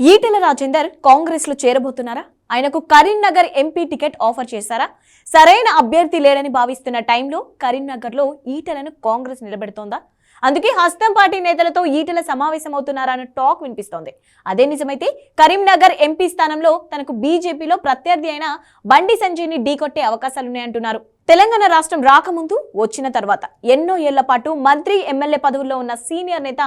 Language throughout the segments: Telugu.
ఈటెల రాజేందర్ కాంగ్రెస్లో చేరబోతున్నారా? ఆయనకు కరీంనగర్ ఎంపీ టికెట్ ఆఫర్ చేశారా? సరైన అభ్యర్థి లేడని భావిస్తున్న టైంలో కరీంనగర్లో ఈటెలను కాంగ్రెస్ నిలబెడుతోందా? అందుకే హస్తం పార్టీ నేతలతో ఈటెల సమావేశమవుతున్నారా అన్న టాక్ వినిపిస్తోంది. అదే నిజమైతే కరీంనగర్ ఎంపీ స్థానంలో తనకు బీజేపీలో ప్రత్యర్థి అయిన బండి సంజయ్ని ఢీకొట్టే అవకాశాలున్నాయంటున్నారు. తెలంగాణ రాష్ట్రం రాకముందు వచ్చిన తర్వాత ఎన్నో ఏళ్ళ పాటు మంత్రి ఎమ్మెల్యే పదవుల్లో ఉన్న సీనియర్ నేత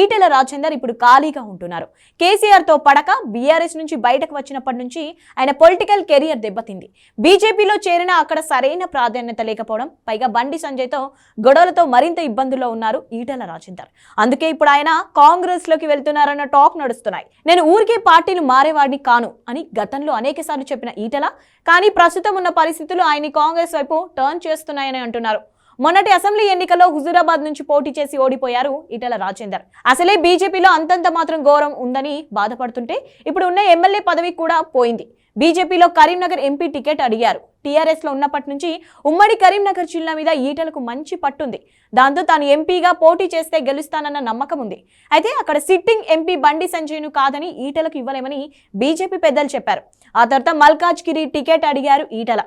ఈటెల రాజేందర్ ఇప్పుడు ఖాళీగా ఉంటున్నారు. కేసీఆర్తో పడక బీఆర్ఎస్ నుంచి బయటకు వచ్చినప్పటి నుంచి ఆయన పొలిటికల్ కెరియర్ దెబ్బతింది. బీజేపీలో చేరిన అక్కడ సరైన ప్రాధాన్యత లేకపోవడం పైగా బండి సంజయ్తో గొడవలతో మరింత ఇబ్బందుల్లో ఉన్నారు ఈటెల రాజేందర్. అందుకే ఇప్పుడు ఆయన కాంగ్రెస్లోకి వెళ్తున్నారన్న టాక్ నడుస్తున్నాయి. నేను ఊరికే పార్టీలు మారేవాడిని కాను అని గతంలో అనేక చెప్పిన ఈటెల కానీ ప్రస్తుతం ఉన్న పరిస్థితులు ఆయన కాంగ్రెస్ వైపు టర్న్ చేస్తున్నాయని అంటున్నారు. మొన్నటి అసెంబ్లీ ఎన్నికల్లో హుజూరాబాద్ నుంచి పోటీ చేసి ఓడిపోయారు ఈటల రాజేందర్. అసలే బీజేపీలో అంతంత మాత్రం గౌరవం ఉందని బాధపడుతుంటే ఇప్పుడు ఉన్న ఎమ్మెల్యే పదవి కూడా పోయింది. బీజేపీలో కరీంనగర్ ఎంపీ టికెట్ అడిగారు. టీఆర్ఎస్లో ఉన్నప్పటి నుంచి ఉమ్మడి కరీంనగర్ జిల్లా మీద ఈటలకు మంచి పట్టుంది. దాంతో తాను ఎంపీగా పోటీ చేస్తే గెలుస్తానన్న నమ్మకం ఉంది. అయితే అక్కడ సిట్టింగ్ ఎంపీ బండి సంజయ్ను కాదని ఈటలకు ఇవ్వలేమని బీజేపీ పెద్దలు చెప్పారు. ఆ తర్వాత మల్కాజ్గిరి టికెట్ అడిగారు ఈటల.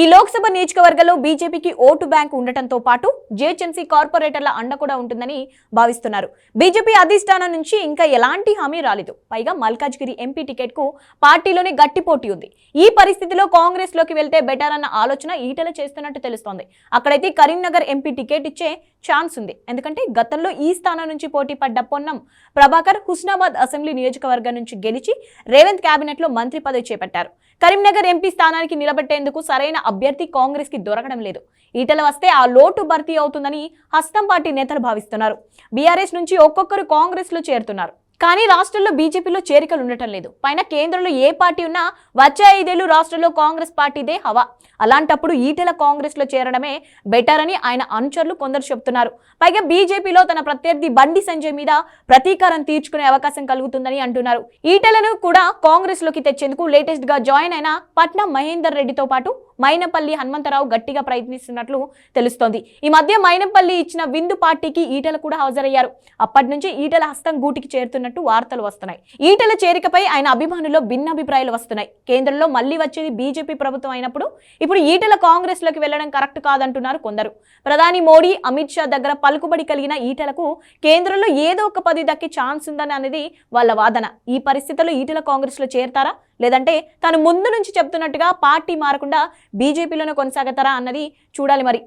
ఈ లోక్సభ నియోజకవర్గంలో బీజేపీకి ఓటు బ్యాంక్ ఉండటంతో పాటు జిహెచ్ఎంసీ కార్పొరేటర్ల అండ కూడా ఉంటుందని భావిస్తున్నారు. బీజేపీ అధిష్టానం నుంచి ఇంకా ఎలాంటి హామీ రాలేదు. పైగా మల్కాజ్గిరి ఎంపీ టికెట్కు పార్టీలోనే గట్టి పోటీ ఉంది. ఈ పరిస్థితిలో కాంగ్రెస్లోకి వెళ్తే బెటర్ అన్న ఆలోచన ఈటల చేస్తున్నట్టు తెలుస్తోంది. అక్కడైతే కరీంనగర్ ఎంపీ టికెట్ ఇచ్చే ఛాన్స్ ఉంది. ఎందుకంటే గతంలో ఈ స్థానం నుంచి పోటీ పడ్డ పొన్నం ప్రభాకర్ హుస్నాబాద్ అసెంబ్లీ నియోజకవర్గం నుంచి గెలిచి రేవంత్ కేబినెట్లో మంత్రి పదవి చేపట్టారు. కరీంనగర్ ఎంపీ స్థానానికి నిలబెట్టేందుకు సరైన అభ్యర్థి కాంగ్రెస్కి దొరకడం లేదు. ఈటల వస్తే ఆ లోటు భర్తీ అవుతుందని హస్తం పార్టీ నేతలు భావిస్తున్నారు. బీఆర్ఎస్ నుంచి ఒక్కొక్కరు కాంగ్రెస్లో చేరుతున్నారు. కానీ రాష్ట్రంలో బీజేపీలో చేరికలు ఉండటం లేదు. పైన కేంద్రంలో ఏ పార్టీ ఉన్నా వచ్చే ఐదేళ్ళు రాష్ట్రంలో కాంగ్రెస్ పార్టీదే హవా. అలాంటప్పుడు ఈటెల కాంగ్రెస్లో చేరడమే బెటర్ అని ఆయన అనుచరులు కొందరు చెబుతున్నారు పైగా బీజేపీలో తన ప్రత్యర్థి బండి సంజయ్ మీద ప్రతీకారం తీర్చుకునే అవకాశం కలుగుతుందని అంటున్నారు. ఈటెలను కూడా కాంగ్రెస్లోకి తెచ్చేందుకు లేటెస్ట్గా జాయిన్ అయిన పట్నం మహేందర్ రెడ్డితో పాటు మైనపల్లి హనుమంతరావు గట్టిగా ప్రయత్నిస్తున్నట్లు తెలుస్తోంది. ఈ మధ్య మైనపల్లి ఇచ్చిన విందు పార్టీకి ఈటల కూడా హాజరయ్యారు. అప్పటి నుంచి ఈటల హస్తం గూటికి చేరుతున్నట్టు వార్తలు వస్తున్నాయి. ఈటల చేరికపై ఆయన అభిమానుల్లో భిన్నాభిప్రాయాలు వస్తున్నాయి. కేంద్రంలో మళ్ళీ వచ్చేది బీజేపీ ప్రభుత్వం అయినప్పుడు ఇప్పుడు ఈటల కాంగ్రెస్లోకి వెళ్ళడం కరెక్ట్ కాదంటున్నారు కొందరు. ప్రధాని మోడీ అమిత్ షా దగ్గర పలుకుబడి కలిగిన ఈటలకు కేంద్రంలో ఏదో ఒక పది దక్కే ఛాన్స్ ఉందని అనేది వాళ్ళ వాదన. ఈ పరిస్థితుల్లో ఈటల కాంగ్రెస్లో చేరతారా? లేదంటే తను ముందు నుంచి చెప్తున్నట్టుగా పార్టీ మారకుండా బీజేపీలోనే కొనసాగతారా అన్నది చూడాలి మరి.